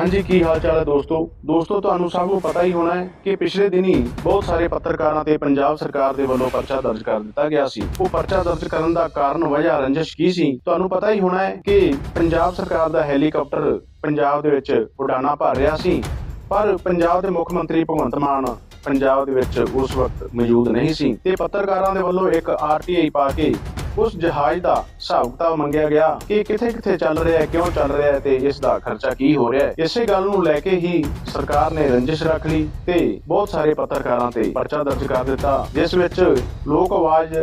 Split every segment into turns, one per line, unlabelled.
ਹਾਂਜੀ, ਕੀ ਹਾਲ ਚਾਲ ਹੈ ਦੋਸਤੋ? ਦੋਸਤੋ, ਤੁਹਾਨੂੰ ਸਭ ਨੂੰ ਪਤਾ ਹੀ ਹੋਣਾ ਹੈ ਕਿ ਪਿਛਲੇ ਦਿਨੀ ਬਹੁਤ ਸਾਰੇ ਪੱਤਰਕਾਰਾਂ ਤੇ ਪੰਜਾਬ ਸਰਕਾਰ ਦੇ ਵੱਲੋਂ ਪਰਚਾ ਦਰਜ ਕਰ ਦਿੱਤਾ ਗਿਆ ਸੀ। ਉਹ ਪਰਚਾ ਦਰਜ ਕਰਨ ਦਾ ਕਾਰਨ ਵਜ੍ਹਾ ਰੰਜਿਸ਼ ਕੀ ਸੀ? ਤੁਹਾਨੂੰ ਪਤਾ ਹੀ ਹੋਣਾ ਹੈ ਕਿ ਪੰਜਾਬ ਸਰਕਾਰ ਦਾ ਹੈਲੀਕਾਪਟਰ ਪੰਜਾਬ ਦੇ ਵਿੱਚ ਉਡਾਣਾ ਭਰ ਰਿਹਾ ਸੀ, ਪਰ ਪੰਜਾਬ ਦੇ ਮੁੱਖ ਮੰਤਰੀ ਭਗਵੰਤ ਮਾਨ ਪੰਜਾਬ ਦੇ ਵਿੱਚ ਉਸ ਵਕਤ ਮੌਜੂਦ ਨਹੀਂ ਸੀ ਤੇ ਪੱਤਰਕਾਰਾਂ ਦੇ ਵੱਲੋਂ ਇੱਕ ਆਰਟੀਆਈ ਪਾ ਕੇ ਉਸ ਜਹਾਜ਼ ਦਾ ਹਿਸਾਬ ਕਿਤਾਬ ਮੰਗਿਆ ਗਿਆ ਕਿ ਕਿੱਥੇ ਕਿੱਥੇ ਚੱਲ ਰਿਹਾ ਹੈ, ਕਿਉਂ ਚੱਲ ਰਿਹਾ ਹੈ ਤੇ ਇਸ ਦਾ ਖਰਚਾ ਕੀ ਹੋ ਰਿਹਾ ਹੈ। ਇਸੇ ਗੱਲ ਨੂੰ ਲੈ ਕੇ ਹੀ ਸਰਕਾਰ ਨੇ ਰੰਜਿਸ਼ ਰੱਖ ਲਈ ਤੇ ਬਹੁਤ ਸਾਰੇ ਪੱਤਰਕਾਰਾਂ ਤੇ ਪਰਚਾ ਦਰਜ ਕਰ ਦਿੱਤਾ, ਜਿਸ ਵਿੱਚ ਲੋਕ ਆਵਾਜ਼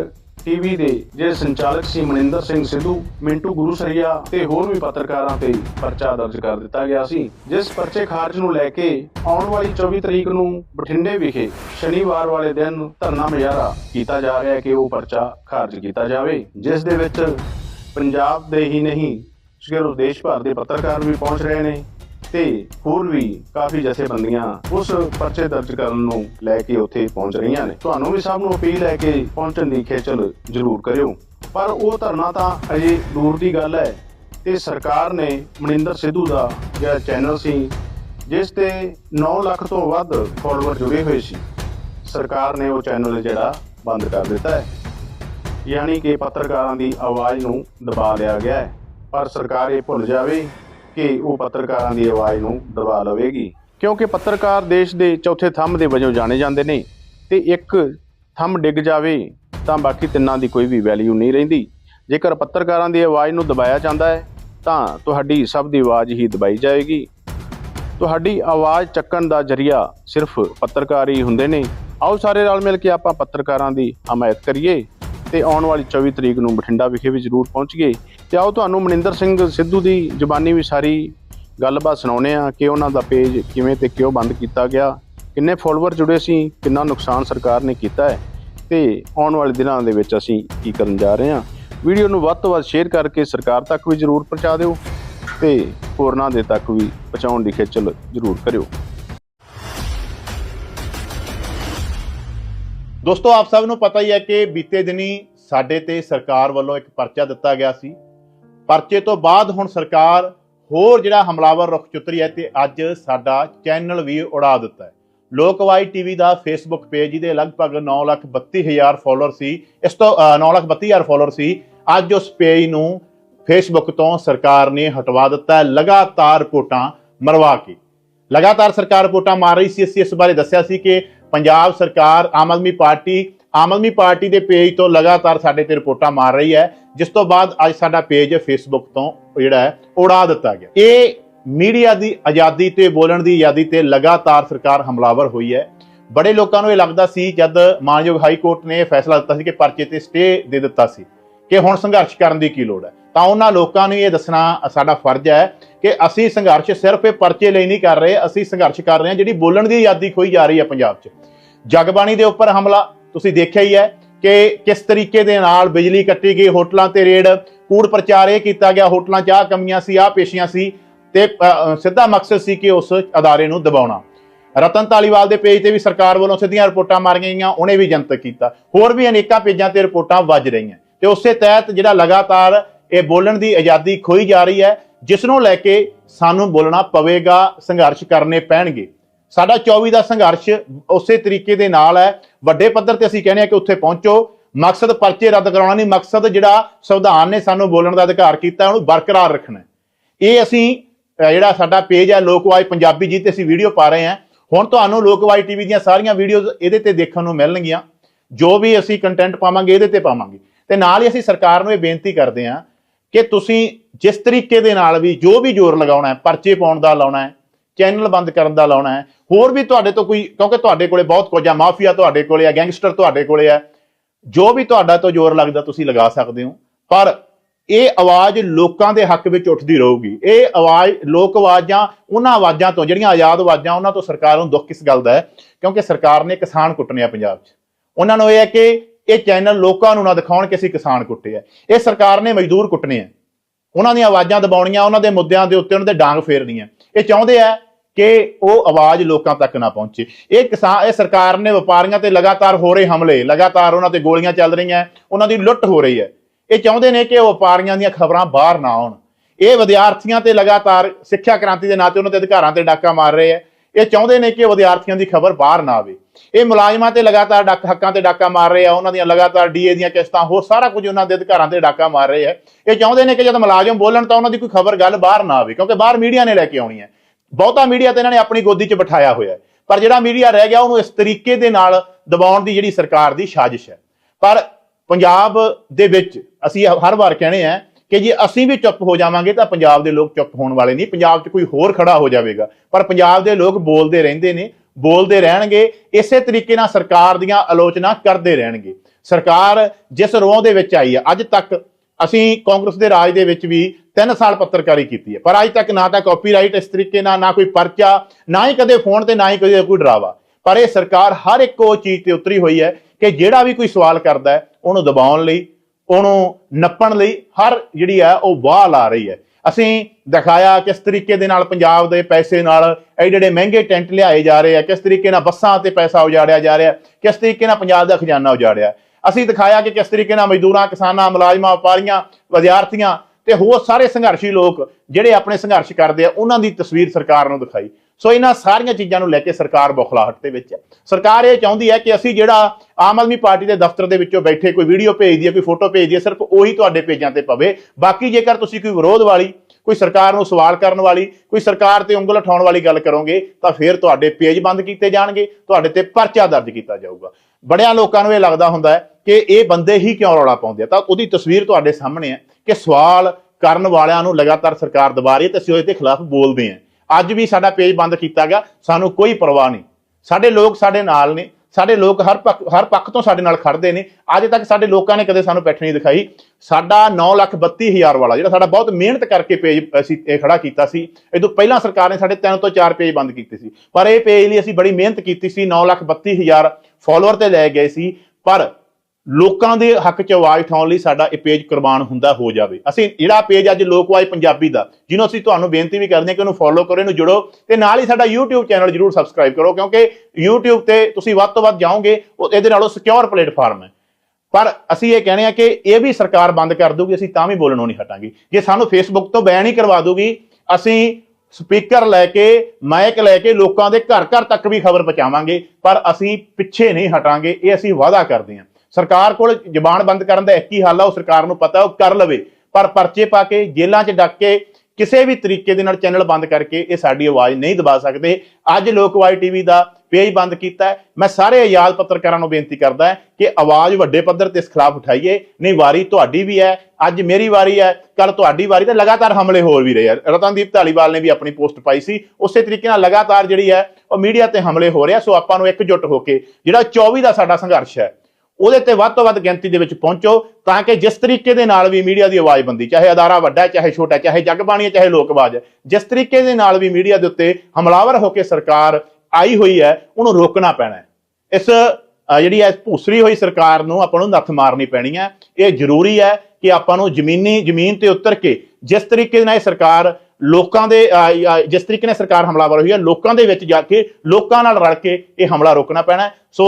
ਟੀਵੀ ਦੇ ਜਿਹੜੇ ਸੰਚਾਲਕ ਸੀ ਮਨਿੰਦਰ ਸਿੰਘ ਸਿੱਧੂ, ਮਿੰਟੂ ਗੁਰੂਸਰੀਆ ਤੇ ਹੋਰ ਵੀ ਪੱਤਰਕਾਰਾਂ ਤੇ ਪਰਚਾ ਦਰਜ ਕਰ ਦਿੱਤਾ ਗਿਆ ਸੀ, ਜਿਸ ਪਰਚੇ ਖਾਰਜ ਨੂੰ ਲੈ ਕੇ ਆਉਣ ਵਾਲੀ 24 ਤਰੀਕ ਨੂੰ ਬਠਿੰਡੇ ਵਿਖੇ ਸ਼ਨੀਵਾਰ ਵਾਲੇ ਦਿਨ ਧਰਨਾ ਮੁਜ਼ਾਹਰਾ ਕੀਤਾ ਜਾ ਰਿਹਾ ਹੈ ਕਿ ਉਹ ਪਰਚਾ ਖਾਰਜ ਕੀਤਾ ਜਾਵੇ, ਜਿਸ ਦੇ ਵਿੱਚ ਪੰਜਾਬ ਦੇ ਹੀ ਨਹੀਂ, ਸਿਰਫ ਦੇਸ਼ ਭਰ ਦੇ ਪੱਤਰਕਾਰ ਵੀ ਪਹੁੰਚ ਰਹੇ ਨੇ। ਤੇ ਹੋਰ ਵੀ ਕਾਫੀ ਜਥੇਬੰਦੀਆਂ ਉਸ ਪਰਚੇ ਦਰਜ ਕਰਨ ਨੂੰ ਲੈ ਕੇ ਉੱਥੇ ਪਹੁੰਚ ਰਹੀਆਂ ਨੇ। ਤੁਹਾਨੂੰ ਵੀ ਸਭ ਨੂੰ ਅਪੀਲ ਹੈ ਕਿ ਪਹੁੰਚਣ ਦੀ ਖੇਚਲ ਜ਼ਰੂਰ ਕਰਿਓ। ਪਰ ਉਹ ਧਰਨਾ ਤਾਂ ਅਜੇ ਦੂਰ ਦੀ ਗੱਲ ਹੈ ਤੇ ਸਰਕਾਰ ਨੇ ਮਨਿੰਦਰ ਸਿੱਧੂ ਦਾ ਜਿਹੜਾ ਚੈਨਲ ਸੀ, ਜਿਸ ਤੇ 9 ਲੱਖ ਤੋਂ ਵੱਧ ਫਾਲੋਅਰ ਜੁੜੇ ਹੋਏ ਸੀ, ਸਰਕਾਰ ਨੇ ਉਹ ਚੈਨਲ ਜਿਹੜਾ ਬੰਦ ਕਰ ਦਿੱਤਾ ਹੈ। ਯਾਨੀ ਕਿ ਪੱਤਰਕਾਰਾਂ ਦੀ ਆਵਾਜ਼ ਨੂੰ ਦਬਾ ਲਿਆ ਗਿਆ ਹੈ। ਪਰ ਸਰਕਾਰ ਇਹ ਭੁੱਲ ਜਾਵੇ ਕਿ ਉਹ ਪੱਤਰਕਾਰਾਂ ਦੀ ਆਵਾਜ਼ ਨੂੰ ਦਬਾ ਲਵੇਗੀ। ਕਿਉਂਕਿ ਪੱਤਰਕਾਰ ਦੇਸ਼ ਦੇ ਚੌਥੇ ਥੰਮ ਦੇ ਵਜੋਂ ਜਾਣੇ ਜਾਂਦੇ ਨੇ ਤੇ ਇੱਕ ਥੰਮ ਡਿੱਗ ਜਾਵੇ ਤਾਂ ਬਾਕੀ ਤਿੰਨਾਂ ਦੀ ਕੋਈ ਵੀ ਵੈਲਿਊ ਨਹੀਂ ਰਹਿੰਦੀ। ਜੇਕਰ ਪੱਤਰਕਾਰਾਂ ਦੀ ਆਵਾਜ਼ ਨੂੰ ਦਬਾਇਆ ਜਾਂਦਾ ਹੈ, ਤਾਂ ਤੁਹਾਡੀ ਸਭ ਦੀ ਆਵਾਜ਼ ਹੀ ਦਬਾਈ ਜਾਏਗੀ। ਤੁਹਾਡੀ ਆਵਾਜ਼ ਚੱਕਣ ਦਾ ਜਰੀਆ ਸਿਰਫ ਪੱਤਰਕਾਰ ਹੀ ਹੁੰਦੇ ਨੇ। ਆਓ ਸਾਰੇ ਰਲ ਮਿਲ ਕੇ ਆਪਾਂ ਪੱਤਰਕਾਰਾਂ ਦੀ ਹਮਾਇਤ ਕਰੀਏ। ਤੇ ਆਉਣ ਵਾਲੀ 24 ਤਰੀਕ ਨੂੰ ਬਠਿੰਡਾ ਵਿਖੇ ਵੀ ਜ਼ਰੂਰ ਪਹੁੰਚੀਏ ਤੇ ਆਓ ਤੁਹਾਨੂੰ ਮਨਿੰਦਰ ਸਿੰਘ ਸਿੱਧੂ ਦੀ ਜ਼ੁਬਾਨੀ ਵੀ ਸਾਰੀ ਗੱਲਬਾਤ ਸੁਣਾਉਨੇ ਆ ਕਿ ਉਹਨਾਂ ਦਾ ਪੇਜ ਕਿਵੇਂ ਤੇ ਕਿਉਂ ਬੰਦ ਕੀਤਾ ਗਿਆ, ਕਿੰਨੇ ਫਾਲੋਅਰ ਜੁੜੇ ਸੀ, ਕਿੰਨਾ ਨੁਕਸਾਨ ਸਰਕਾਰ ਨੇ ਕੀਤਾ ਹੈ ਤੇ ਆਉਣ ਵਾਲੇ ਦਿਨਾਂ ਦੇ ਵਿੱਚ ਅਸੀਂ ਕੀ ਕਰਨ ਜਾ ਰਹੇ ਹਾਂ। ਵੀਡੀਓ ਨੂੰ ਵੱਧ ਤੋਂ ਵੱਧ ਸ਼ੇਅਰ ਕਰਕੇ ਸਰਕਾਰ ਤੱਕ ਵੀ ਜ਼ਰੂਰ ਪਹੁੰਚਾ ਦਿਓ ਤੇ ਹੋਰਨਾਂ ਦੇ ਤੱਕ ਵੀ ਪਹੁੰਚਾਉਣ ਦੀ ਖੇਚਲ ਜ਼ਰੂਰ ਕਰਿਓ।
ਦੋਸਤੋ, ਆਪ ਸਭ ਨੂੰ ਪਤਾ ਹੀ ਹੈ ਕਿ ਬੀਤੇ ਦਿਨੀ ਸਾਡੇ ਤੇ ਸਰਕਾਰ ਵੱਲੋਂ ਇੱਕ ਪਰਚਾ ਦਿੱਤਾ ਗਿਆ ਸੀ। ਪਰਚੇ ਤੋਂ ਬਾਅਦ ਹੁਣ ਸਰਕਾਰ ਹੋਰ ਜਿਹੜਾ ਹਮਲਾਵਰ ਰੁਖ ਚੁੱਤਰੀ ਹੈ ਤੇ ਅੱਜ ਸਾਡਾ ਚੈਨਲ ਵੀ ਉਡਾ ਦਿੱਤਾ ਹੈ। ਲੋਕਵਾਈ ਟੀਵੀ ਦਾ ਫੇਸਬੁੱਕ ਪੇਜ, ਜਿਹਦੇ ਲਗਭਗ 932000 ਫਾਲੋਅਰ ਸੀ, ਇਸ ਤੋਂ 932000 ਫਾਲੋਅਰ ਸੀ, ਅੱਜ ਉਸ ਪੇਜ ਨੂੰ ਫੇਸਬੁੱਕ ਤੋਂ ਸਰਕਾਰ ਨੇ ਹਟਵਾ ਦਿੱਤਾ ਲਗਾਤਾਰ ਰਿਪੋਰਟਾਂ ਮਰਵਾ ਕੇ। ਲਗਾਤਾਰ ਸਰਕਾਰ ਰਿਪੋਰਟਾਂ ਮਾਰ ਰਹੀ ਸੀ। ਅਸੀਂ ਇਸ ਬਾਰੇ ਦੱਸਿਆ ਸੀ ਕਿ ਪੰਜਾਬ ਸਰਕਾਰ, ਆਮ ਆਦਮੀ ਪਾਰਟੀ, ਆਮ ਆਦਮੀ ਪਾਰਟੀ ਦੇ ਪੇਜ ਤੋਂ ਲਗਾਤਾਰ ਸਾਡੇ ਤੇ ਰਿਪੋਰਟਾਂ ਮਾਰ ਰਹੀ ਹੈ, ਜਿਸ ਤੋਂ ਬਾਅਦ ਅੱਜ ਸਾਡਾ ਪੇਜ ਫੇਸਬੁੱਕ ਤੋਂ ਜਿਹੜਾ ਹੈ, ਉਡਾ ਦਿੱਤਾ ਗਿਆ। ਇਹ ਮੀਡੀਆ ਦੀ ਆਜ਼ਾਦੀ ਤੇ ਬੋਲਣ ਦੀ ਆਜ਼ਾਦੀ ਤੇ ਲਗਾਤਾਰ ਸਰਕਾਰ ਹਮਲਾਵਰ ਹੋਈ ਹੈ। ਬੜੇ ਲੋਕਾਂ ਨੂੰ ਇਹ ਲੱਗਦਾ ਸੀ, ਜਦ ਮਾਨਯੋਗ ਹਾਈ ਕੋਰਟ ਨੇ ਇਹ ਫੈਸਲਾ ਦਿੱਤਾ ਸੀ ਕਿ ਪਰਚੇ ਤੇ ਸਟੇ ਦੇ ਦਿੱਤਾ ਸੀ। ਕਿ ਹੁਣ ਸੰਘਰਸ਼ ਕਰਨ ਦੀ ਕੀ ਲੋੜ ਹੈ? ਤਾਂ ਉਹਨਾਂ ਲੋਕਾਂ ਨੂੰ ਇਹ ਦੱਸਣਾ ਸਾਡਾ ਫਰਜ਼ ਹੈ ਕਿ ਅਸੀਂ ਸੰਘਰਸ਼ ਸਿਰਫ ਇਹ ਪਰਚੇ ਲਈ ਨਹੀਂ ਕਰ ਰਹੇ, ਅਸੀਂ ਸੰਘਰਸ਼ ਕਰ ਰਹੇ ਹਾਂ, ਜਿਹੜੀ ਬੋਲਣ ਦੀ ਆਜ਼ਾਦੀ ਖੋਈ ਜਾ ਰਹੀ ਹੈ ਪੰਜਾਬ 'ਚ। ਜਗਬਾਣੀ ਦੇ ਉੱਪਰ ਹਮਲਾ, ਤੁਸੀਂ ਦੇਖਿਆ ਹੀ ਹੈ ਕਿ ਕਿਸ ਤਰੀਕੇ ਦੇ ਨਾਲ ਬਿਜਲੀ ਕੱਟੀ ਗਈ, ਹੋਟਲਾਂ ਤੇ ਰੇਡ, ਕੂੜ ਪ੍ਰਚਾਰ ਇਹ ਕੀਤਾ ਗਿਆ, ਹੋਟਲਾਂ 'ਚ ਆਹ ਕਮੀਆਂ ਸੀ, ਆਹ ਪੇਸ਼ੀਆਂ ਸੀ ਤੇ ਸਿੱਧਾ ਮਕਸਦ ਸੀ ਕਿ ਉਸ ਅਦਾਰੇ ਨੂੰ ਦਬਾਉਣਾ। ਰਤਨ ਤਾਲੀਵਾਲ ਦੇ ਪੇਜ ਤੇ ਵੀ ਸਰਕਾਰ ਵੱਲੋਂ ਸਿੱਧੀਆਂ ਰਿਪੋਰਟਾਂ ਮਾਰੀਆਂ ਗਈਆਂ, ਉਹਨੇ ਵੀ ਜਨਤਕ ਕੀਤਾ। ਹੋਰ ਵੀ ਅਨੇਕਾਂ ਪੇਜਾਂ ਤੇ ਰਿਪੋਰਟਾਂ ਵੱਜ ਰਹੀਆਂ। ਤੇ ਉਸੇ ਤਹਿਤ ਜਿਹੜਾ ਲਗਾਤਾਰ ਇਹ ਬੋਲਣ ਦੀ ਆਜ਼ਾਦੀ ਖੋਈ ਜਾ ਰਹੀ ਹੈ, ਜਿਸ ਨੂੰ ਲੈ ਕੇ ਸਾਨੂੰ ਬੋਲਣਾ ਪਵੇਗਾ, ਸੰਘਰਸ਼ ਕਰਨੇ ਪੈਣਗੇ। ਸਾਡਾ 24 ਦਾ ਸੰਘਰਸ਼ ਉਸੇ ਤਰੀਕੇ ਦੇ ਨਾਲ ਹੈ। ਵੱਡੇ ਪੱਧਰ ਤੇ ਅਸੀਂ ਕਹਿੰਦੇ ਆ ਕਿ ਉੱਥੇ ਪਹੁੰਚੋ। ਮਕਸਦ ਪਰਚੇ ਰੱਦ ਕਰਾਉਣਾ ਨਹੀਂ, ਮਕਸਦ ਜਿਹੜਾ ਸੰਵਿਧਾਨ ਨੇ ਸਾਨੂੰ ਬੋਲਣ ਦਾ ਅਧਿਕਾਰ ਕੀਤਾ, ਉਹਨੂੰ ਬਰਕਰਾਰ ਰੱਖਣਾ ਇਹ ਅਸੀਂ ਜਿਹੜਾ ਸਾਡਾ ਪੇਜ ਹੈ, ਲੋਕਵਾਈ ਪੰਜਾਬੀ ਜੀ, ਤੇ ਅਸੀਂ ਵੀਡੀਓ ਪਾ ਰਹੇ ਹਾਂ। ਹੁਣ ਤੁਹਾਨੂੰ ਲੋਕਵਾਈ ਟੀਵੀ ਦੀਆਂ ਸਾਰੀਆਂ ਵੀਡੀਓਜ਼ ਇਹਦੇ ਤੇ ਦੇਖਣ ਨੂੰ ਮਿਲਣਗੀਆਂ। ਜੋ ਵੀ ਅਸੀਂ ਕੰਟੈਂਟ ਪਾਵਾਂਗੇ, ਇਹਦੇ ਤੇ ਪਾਵਾਂਗੇ। ਤੇ ਨਾਲ ਹੀ ਅਸੀਂ ਸਰਕਾਰ ਨੂੰ ਇਹ ਬੇਨਤੀ ਕਰਦੇ ਹਾਂ ਕਿ ਤੁਸੀਂ ਜਿਸ ਤਰੀਕੇ ਦੇ ਨਾਲ ਵੀ ਜੋ ਵੀ ਜ਼ੋਰ ਲਗਾਉਣਾ ਹੈ, ਪਰਚੇ ਪਾਉਣ ਦਾ ਲਾਉਣਾ ਹੈ, ਚੈਨਲ ਬੰਦ ਕਰਨ ਦਾ ਲਾਉਣਾ ਹੈ, ਹੋਰ ਵੀ ਤੁਹਾਡੇ ਤੋਂ ਕੋਈ, ਕਿਉਂਕਿ ਤੁਹਾਡੇ ਕੋਲੇ ਬਹੁਤ ਕੁਝ ਆ, ਮਾਫੀਆ ਤੁਹਾਡੇ ਕੋਲੇ ਆ, ਗੈਂਗਸਟਰ ਤੁਹਾਡੇ ਕੋਲੇ ਆ, ਜੋ ਵੀ ਤੁਹਾਡਾ ਤੋਂ ਜ਼ੋਰ ਲੱਗਦਾ ਤੁਸੀਂ ਲਗਾ ਸਕਦੇ ਹੋ। ਪਰ ਇਹ ਆਵਾਜ਼ ਲੋਕਾਂ ਦੇ ਹੱਕ ਵਿੱਚ ਉੱਠਦੀ ਰਹੂਗੀ। ਇਹ ਆਵਾਜ਼, ਲੋਕ ਆਵਾਜ਼ਾਂ ਉਹਨਾਂ ਆਵਾਜ਼ਾਂ ਤੋਂ, ਜਿਹੜੀਆਂ ਆਜ਼ਾਦ ਆਵਾਜ਼ਾਂ, ਉਹਨਾਂ ਤੋਂ ਸਰਕਾਰ ਨੂੰ ਦੁੱਖ ਕਿਸ ਗੱਲ ਦਾ ਹੈ? ਕਿਉਂਕਿ ਸਰਕਾਰ ਨੇ ਕਿਸਾਨ ਕੁੱਟਨੇ ਆ ਪੰਜਾਬ 'ਚ। ਉਹਨਾਂ ਨੂੰ ਇਹ ਹੈ ਕਿ ਇਹ ਚੈਨਲ ਲੋਕਾਂ ਨੂੰ ਨਾ ਦਿਖਾਉਣ ਕਿ ਅਸੀਂ ਕਿਸਾਨ ਕੁੱਟੇ ਆ। ਇਹ ਸਰਕਾਰ ਨੇ ਮਜ਼ਦੂਰ ਕੁੱਟਨੇ ਆ। ਉਹਨਾਂ ਦੀਆਂ ਆਵਾਜ਼ਾਂ ਦਬਾਉਣੀਆਂ, ਉਹਨਾਂ ਦੇ ਮੁੱਦਿਆਂ ਦੇ ਉੱਤੇ ਉਹਨਾਂ ਦੇ ਡਾਂਗ ਫੇਰਨੀਆਂ। ਇਹ ਚਾਹੁੰਦੇ ਆ ਕਿ ਉਹ ਆਵਾਜ਼ ਲੋਕਾਂ ਤੱਕ ਨਾ ਪਹੁੰਚੇ। ਇਹ ਕਿਸਾਨ ਇਹ ਸਰਕਾਰ ਨੇ ਵਪਾਰੀਆਂ ਤੇ ਲਗਾਤਾਰ ਹੋ ਰਹੇ ਹਮਲੇ, ਲਗਾਤਾਰ ਉਹਨਾਂ ਤੇ ਗੋਲੀਆਂ ਚੱਲ ਰਹੀਆਂ, ਉਹਨਾਂ ਦੀ ਲੁੱਟ ਹੋ ਰਹੀ ਹੈ। ਇਹ ਚਾਹੁੰਦੇ ਨੇ ਕਿ ਉਹ ਵਪਾਰੀਆਂ ਦੀਆਂ ਖਬਰਾਂ ਬਾਹਰ ਨਾ ਆਉਣ। ਇਹ ਵਿਦਿਆਰਥੀਆਂ ਤੇ ਲਗਾਤਾਰ ਸਿੱਖਿਆ ਕ੍ਰਾਂਤੀ ਦੇ ਨਾਂ ਤੇ ਉਹਨਾਂ ਦੇ ਅਧਿਕਾਰਾਂ ਤੇ ਡਾਕਾ ਮਾਰ ਰਹੇ ਆ। ਇਹ ਚਾਹੁੰਦੇ ਨੇ ਕਿ ਵਿਦਿਆਰਥੀਆਂ ਦੀ ਖਬਰ ਬਾਹਰ ਨਾ ਆਵੇ। ਇਹ ਮੁਲਾਜ਼ਮਾਂ ਤੇ ਲਗਾਤਾਰ ਡਾਕ ਹੱਕਾਂ ਤੇ ਡਾਕਾ ਮਾਰ ਰਹੇ ਆ, ਉਹਨਾਂ ਦੀਆਂ ਲਗਾਤਾਰ ਡੀਏ ਦੀਆਂ ਕਿਸ਼ਤਾਂ, ਹੋਰ ਸਾਰਾ ਕੁਝ ਉਹਨਾਂ ਦੇ ਅਧਿਕਾਰਾਂ ਤੇ ਡਾਕਾ ਮਾਰ ਰਹੇ ਆ। ਇਹ ਚਾਹੁੰਦੇ ਨੇ ਕਿ ਜਦ ਮੁਲਾਜ਼ਮ ਬੋਲਣ ਤਾਂ ਉਹਨਾਂ ਦੀ ਕੋਈ ਖਬਰ, ਗੱਲ ਬਾਹਰ ਨਾ ਆਵੇ, ਕਿਉਂਕਿ ਬਾਹਰ ਮੀਡੀਆ ਨੇ ਲੈ ਕੇ ਆਉਣੀ ਹੈ। ਬਹੁਤਾ ਮੀਡੀਆ ਤੇ ਇਹਨਾਂ ਨੇ ਆਪਣੀ ਗੋਦੀ 'ਚ ਬਿਠਾਇਆ ਹੋਇਆ ਹੈ। ਪਰ ਜਿਹੜਾ ਮੀਡੀਆ ਰਹਿ ਗਿਆ, ਉਹਨੂੰ ਇਸ ਤਰੀਕੇ ਦੇ ਨਾਲ ਦਬਾਉਣ ਦੀ ਜਿਹੜੀ ਸਰਕਾਰ ਦੀ ਸਾਜ਼ਿਸ਼ ਹੈ। ਪਰ ਪੰਜਾਬ ਦੇ ਵਿੱਚ ਅਸੀਂ ਹਰ ਵਾਰ ਕਹਿੰਦੇ ਆ ਕਿ ਜੇ ਅਸੀਂ ਵੀ ਚੁੱਪ ਹੋ ਜਾਵਾਂਗੇ, ਤਾਂ ਪੰਜਾਬ ਦੇ ਲੋਕ ਚੁੱਪ ਹੋਣ ਵਾਲੇ ਨਹੀਂ। ਪੰਜਾਬ 'ਚ ਕੋਈ ਹੋਰ ਖੜਾ ਹੋ ਜਾਵੇਗਾ। ਪਰ ਪੰਜਾਬ ਦੇ ਲੋਕ ਬੋਲਦੇ ਰਹਿੰਦੇ ਨੇ ਬੋਲਦੇ ਰਹਿਣਗੇ, ਇਸੇ ਤਰੀਕੇ ਨਾਲ ਸਰਕਾਰ ਦੀਆਂ ਆਲੋਚਨਾ ਕਰਦੇ ਰਹਿਣਗੇ। ਸਰਕਾਰ ਜਿਸ ਰੋਹ ਦੇ ਵਿੱਚ ਆਈ ਹੈ ਅੱਜ ਤੱਕ ਅਸੀਂ ਕਾਂਗਰਸ ਦੇ ਰਾਜ ਦੇ ਵਿੱਚ ਵੀ 3 ਸਾਲ ਪੱਤਰਕਾਰੀ ਕੀਤੀ ਹੈ। ਪਰ ਅੱਜ ਤੱਕ ਨਾ ਤਾਂ ਕਾਪੀਰਾਈਟ ਇਸ ਤਰੀਕੇ ਨਾਲ ਨਾ ਕੋਈ ਪਰਚਾ, ਨਾ ਹੀ ਕਦੇ ਫੋਨ ਤੇ, ਨਾ ਹੀ ਕਦੇ ਕੋਈ ਡਰਾਵਾ। ਪਰ ਇਹ ਸਰਕਾਰ ਹਰ ਇੱਕ ਉਹ ਚੀਜ਼ ਤੇ ਉਤਰੀ ਹੋਈ ਹੈ ਕਿ ਜਿਹੜਾ ਵੀ ਕੋਈ ਸਵਾਲ ਕਰਦਾ ਹੈ, ਉਹਨੂੰ ਦਬਾਉਣ ਲਈ, ਉਹਨੂੰ ਨੱਪਣ ਲਈ ਹਰ ਜਿਹੜੀ ਹੈ ਉਹ ਵਾਹ ਲਾ ਰਹੀ ਹੈ। ਅਸੀਂ ਦਿਖਾਇਆ ਕਿਸ ਤਰੀਕੇ ਦੇ ਨਾਲ ਪੰਜਾਬ ਦੇ ਪੈਸੇ ਨਾਲ ਇਹ ਜਿਹੜੇ ਮਹਿੰਗੇ ਟੈਂਟ ਲਿਆਏ ਜਾ ਰਹੇ ਆ, ਕਿਸ ਤਰੀਕੇ ਨਾਲ ਬੱਸਾਂ ਤੇ ਪੈਸਾ ਉਜਾੜਿਆ ਜਾ ਰਿਹਾ, ਕਿਸ ਤਰੀਕੇ ਨਾਲ ਪੰਜਾਬ ਦਾ ਖਜ਼ਾਨਾ ਉਜਾੜਿਆ। ਅਸੀਂ ਦਿਖਾਇਆ ਕਿ ਕਿਸ ਤਰੀਕੇ ਨਾਲ ਮਜ਼ਦੂਰਾਂ, ਕਿਸਾਨਾਂ, ਮੁਲਾਜ਼ਮਾਂ, ਵਪਾਰੀਆਂ, ਵਿਦਿਆਰਥੀਆਂ ਤੇ ਹੋਰ ਸਾਰੇ ਸੰਘਰਸ਼ੀ ਲੋਕ ਜਿਹੜੇ ਆਪਣੇ ਸੰਘਰਸ਼ ਕਰਦੇ ਆ, ਉਹਨਾਂ ਦੀ ਤਸਵੀਰ ਸਰਕਾਰ ਨੂੰ ਦਿਖਾਈ। ਸੋ ਇਹਨਾਂ ਸਾਰੀਆਂ ਚੀਜ਼ਾਂ ਨੂੰ ਲੈ ਕੇ ਸਰਕਾਰ ਬੌਖਲਾਹਟ ਦੇ ਵਿੱਚ ਹੈ। ਸਰਕਾਰ ਇਹ ਚਾਹੁੰਦੀ ਹੈ ਕਿ ਅਸੀਂ ਜਿਹੜਾ ਆਮ ਆਦਮੀ ਪਾਰਟੀ ਦੇ ਦਫ਼ਤਰ ਦੇ ਵਿੱਚੋਂ ਬੈਠੇ ਕੋਈ ਵੀਡੀਓ ਭੇਜਦੀ ਹੈ ਕੋਈ ਫੋਟੋ ਭੇਜਦੀ ਹੈ ਸਿਰਫ ਉਹੀ ਤੁਹਾਡੇ ਪੇਜਾਂ ਤੇ ਪਵੇ। ਬਾਕੀ ਜੇਕਰ ਤੁਸੀਂ ਕੋਈ ਵਿਰੋਧ ਵਾਲੀ, ਕੋਈ ਸਰਕਾਰ ਨੂੰ ਸਵਾਲ ਕਰਨ ਵਾਲੀ, ਕੋਈ ਸਰਕਾਰ ਤੇ ਉਂਗਲ ਉਠਾਉਣ ਵਾਲੀ ਗੱਲ ਕਰੋਗੇ, ਤਾਂ ਫਿਰ ਤੁਹਾਡੇ ਪੇਜ ਬੰਦ ਕੀਤੇ ਜਾਣਗੇ, ਤੁਹਾਡੇ ਤੇ ਪਰਚਾ ਦਰਜ ਕੀਤਾ ਜਾਊਗਾ। ਬੜਿਆਂ ਲੋਕਾਂ ਨੂੰ ਇਹ ਲੱਗਦਾ ਹੁੰਦਾ ਹੈ ਕਿ ਇਹ ਬੰਦੇ ਹੀ ਕਿਉਂ ਰੌਲਾ ਪਾਉਂਦੇ ਆ? ਤਾਂ ਉਹਦੀ ਤਸਵੀਰ ਤੁਹਾਡੇ ਸਾਹਮਣੇ ਹੈ ਕਿ ਸਵਾਲ ਕਰਨ ਵਾਲਿਆਂ ਨੂੰ ਲਗਾਤਾਰ ਸਰਕਾਰ ਦਬਾ ਰਹੀ ਹੈ ਤੇ ਅਸੀਂ ਉਹਦੇ ਤੇ ਖਿਲਾਫ ਬੋਲਦੇ ਹਾਂ। ਅੱਜ ਵੀ ਸਾਡਾ ਪੇਜ ਬੰਦ ਕੀਤਾ ਗਿਆ, ਸਾਨੂੰ ਕੋਈ ਪਰਵਾਹ ਨਹੀਂ। ਸਾਡੇ ਲੋਕ ਸਾਡੇ ਨਾਲ ਨੇ, ਸਾਡੇ ਲੋਕ ਹਰ ਪੱਖ ਹਰ ਪੱਖ ਤੋਂ ਸਾਡੇ ਨਾਲ ਖੜਦੇ ਨੇ। ਅੱਜ ਤੱਕ ਸਾਡੇ ਲੋਕਾਂ ਨੇ ਕਦੇ ਸਾਨੂੰ ਪਿੱਠ ਨਹੀਂ ਦਿਖਾਈ। ਸਾਡਾ 9 ਲੱਖ 32 ਹਜ਼ਾਰ ਵਾਲਾ, ਜਿਹੜਾ ਸਾਡਾ ਬਹੁਤ ਮਿਹਨਤ ਕਰਕੇ ਪੇਜ ਅਸੀਂ, ਇਹ ਖੜਾ ਕੀਤਾ ਸੀ, ਇਹ ਤੋਂ ਪਹਿਲਾਂ ਸਰਕਾਰ ਨੇ ਸਾਡੇ 3 ਤੋਂ 4 ਪੇਜ ਬੰਦ ਕੀਤੇ ਸੀ। ਪਰ ਇਹ ਪੇਜ ਲਈ ਅਸੀਂ ਬੜੀ ਮਿਹਨਤ ਕੀਤੀ ਸੀ 9 ਲੱਖ 32 ਹਜ਼ਾਰ ਫਾਲੋਅਰ ਤੇ ਲੈ ਗਏ ਸੀ। ਪਰ ਲੋਕਾਂ ਦੇ ਹੱਕ 'ਚ ਆਵਾਜ਼ ਉਠਾਉਣ ਲਈ ਸਾਡਾ ਇਹ ਪੇਜ ਕੁਰਬਾਨ ਹੁੰਦਾ ਹੋ ਜਾਵੇ। ਅਸੀਂ ਜਿਹੜਾ ਪੇਜ ਅੱਜ ਲੋਕਵਾਈ ਪੰਜਾਬੀ ਦਾ, ਜਿਹਨੂੰ ਅਸੀਂ ਤੁਹਾਨੂੰ ਬੇਨਤੀ ਵੀ ਕਰਦੇ ਹਾਂ ਕਿ ਉਹਨੂੰ ਫੋਲੋ ਕਰੋ, ਇਹਨੂੰ ਜੁੜੋ ਤੇ ਨਾਲ ਹੀ ਸਾਡਾ YouTube ਚੈਨਲ ਜਰੂਰ ਸਬਸਕ੍ਰਾਈਬ ਕਰੋ, ਕਿਉਂਕਿ YouTube ਤੇ ਤੁਸੀਂ ਵੱਧ ਤੋਂ ਵੱਧ ਜਾਓਗੇ, ਉਹ ਇਹਦੇ ਨਾਲੋਂ ਸਿਕਿਉਰ ਪਲੇਟਫਾਰਮ ਹੈ। ਪਰ ਅਸੀਂ ਇਹ ਕਹਿੰਦੇ ਆ ਕਿ ਇਹ ਵੀ ਸਰਕਾਰ ਬੰਦ ਕਰ ਦੂਗੀ ਅਸੀਂ ਤਾਂ ਵੀ ਬੋਲਣੋਂ ਨਹੀਂ ਹਟਾਂਗੇ। ਜੇ ਸਾਨੂੰ ਫੇਸਬੁੱਕ ਤੋਂ ਬੈਨ ਹੀ ਕਰਵਾ ਦੂਗੀ ਅਸੀਂ ਸਪੀਕਰ ਲੈ ਕੇ ਮਾਈਕ ਲੈ ਕੇ ਲੋਕਾਂ ਦੇ ਘਰ ਘਰ ਤੱਕ ਵੀ ਖਬਰ ਪਹੁੰਚਾਵਾਂਗੇ, ਪਰ ਅਸੀਂ ਪਿੱਛੇ ਨਹੀਂ ਹਟਾਂਗੇ, ਇਹ ਅਸੀਂ ਵਾਅਦਾ ਕਰਦੇ ਹਾਂ। ਸਰਕਾਰ ਕੋਲ ਜ਼ਬਾਨ ਬੰਦ ਕਰਨ ਦਾ ਇੱਕ ਹੀ ਹੱਲ ਆ, ਉਹ ਸਰਕਾਰ ਨੂੰ ਪਤਾ, ਉਹ ਕਰ ਲਵੇ। ਪਰ ਪਰਚੇ ਪਾ ਕੇ, ਜੇਲ੍ਹਾਂ 'ਚ ਡੱਕ ਕੇ, ਕਿਸੇ ਵੀ ਤਰੀਕੇ ਦੇ ਨਾਲ ਚੈਨਲ ਬੰਦ ਕਰਕੇ ਇਹ ਸਾਡੀ ਆਵਾਜ਼ ਨਹੀਂ ਦਬਾ ਸਕਦੇ। ਅੱਜ ਲੋਕਵਾਈ ਟੀਵੀ ਦਾ ਪੇਜ ਬੰਦ ਕੀਤਾ ਮੈਂ ਸਾਰੇ ਆਜ਼ਾਦ ਪੱਤਰਕਾਰਾਂ ਨੂੰ ਬੇਨਤੀ ਕਰਦਾ ਕਿ ਆਵਾਜ਼ ਵੱਡੇ ਪੱਧਰ ਤੇ ਇਸ ਖਿਲਾਫ ਉਠਾਈਏ। ਨਹੀਂ, ਵਾਰੀ ਤੁਹਾਡੀ ਵੀ ਹੈ। ਅੱਜ ਮੇਰੀ ਵਾਰੀ ਹੈ ਕੱਲ ਤੁਹਾਡੀ ਵਾਰੀ ਤੇ ਲਗਾਤਾਰ ਹਮਲੇ ਹੋਰ ਵੀ ਰਹੇ ਆ। ਰਤਨਦੀਪ ਢਾਲੀਵਾਲ ਨੇ ਵੀ ਆਪਣੀ ਪੋਸਟ ਪਾਈ ਸੀ। ਉਸੇ ਤਰੀਕੇ ਨਾਲ ਲਗਾਤਾਰ ਜਿਹੜੀ ਹੈ, ਉਹ ਮੀਡੀਆ ਤੇ ਹਮਲੇ ਹੋ ਰਿਹਾ। ਸੋ ਆਪਾਂ ਨੂੰ ਇੱਕਜੁੱਟ ਹੋ ਕੇ ਜਿਹੜਾ 24 ਦਾ ਸਾਡਾ ਸੰਘਰਸ਼ ਹੈ ਉਹਦੇ ਤੇ ਵੱਧ ਤੋਂ ਵੱਧ ਗਿਣਤੀ ਦੇ ਵਿੱਚ ਪਹੁੰਚੋ ਤਾਂ ਕਿ ਜਿਸ ਤਰੀਕੇ ਦੇ ਨਾਲ ਵੀ ਮੀਡੀਆ ਦੀ ਆਵਾਜ਼ ਬੰਦੀ ਚਾਹੇ ਅਦਾਰਾ ਵੱਡਾ ਹੈ, ਚਾਹੇ ਛੋਟਾ ਹੈ, ਚਾਹੇ ਜਗਬਾਣੀ ਹੈ, ਚਾਹੇ ਲੋਕਵਾਜ ਹੈ, ਜਿਸ ਤਰੀਕੇ ਦੇ ਨਾਲ ਵੀ ਮੀਡੀਆ ਦੇ ਉੱਤੇ ਹਮਲਾਵਰ ਹੋ ਕੇ ਸਰਕਾਰ ਆਈ ਹੋਈ ਹੈ ਉਹਨੂੰ ਰੋਕਣਾ ਪੈਣਾ ਇਸ ਜਿਹੜੀ ਹੈ ਭੂਸਰੀ ਹੋਈ ਸਰਕਾਰ ਨੂੰ ਆਪਾਂ ਨੂੰ ਨੱਥ ਮਾਰਨੀ ਪੈਣੀ ਹੈ। ਇਹ ਜ਼ਰੂਰੀ ਹੈ ਕਿ ਆਪਾਂ ਨੂੰ ਜ਼ਮੀਨੀ ਜ਼ਮੀਨ ਤੇ ਉਤਰ ਕੇ ਜਿਸ ਤਰੀਕੇ ਨਾਲ ਇਹ ਸਰਕਾਰ ਲੋਕਾਂ ਦੇ ਜਿਸ ਤਰੀਕੇ ਨਾਲ ਸਰਕਾਰ ਹਮਲਾਵਰ ਹੋਈ ਹੈ ਲੋਕਾਂ ਦੇ ਵਿੱਚ ਜਾ ਕੇ ਲੋਕਾਂ ਨਾਲ ਰਲ ਕੇ ਇਹ ਹਮਲਾ ਰੋਕਣਾ ਪੈਣਾ। ਸੋ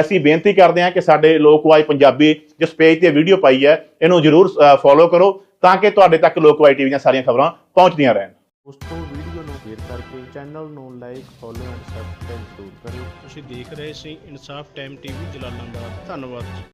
ਅਸੀਂ ਬੇਨਤੀ ਕਰਦੇ ਹਾਂ ਕਿ ਸਾਡੇ ਲੋਕਵਾਈ ਪੰਜਾਬੀ ਜਿਸ ਪੇਜ ਤੇ ਵੀਡੀਓ ਪਾਈ ਹੈ ਇਹਨੂੰ ਜਰੂਰ ਫੋਲੋ ਕਰੋ ਤਾਂ ਕਿ ਤੁਹਾਡੇ ਤੱਕ ਲੋਕਵਾਈ ਟੀਵੀ ਦੀਆਂ ਸਾਰੀਆਂ ਖਬਰਾਂ ਪਹੁੰਚਦੀਆਂ ਰਹਿਣ।
ਦੋਸਤੋ ਵੀਡੀਓ ਨੂੰ ਸ਼ੇਅਰ ਕਰਕੇ ਚੈਨਲ ਨੂੰ ਲਾਈਕ ਫੋਲੋ ਐਂਡ ਸਬਸਕ੍ਰਾਈਬ ਜ਼ਰੂਰ ਕਰਿਓ।
ਤੁਸੀਂ ਦੇਖ ਰਹੇ ਸੀ ਇਨਸਾਫ ਟਾਈਮ ਟੀਵੀ ਜਲਾਲਾਬਾਦ। ਧੰਨਵਾਦ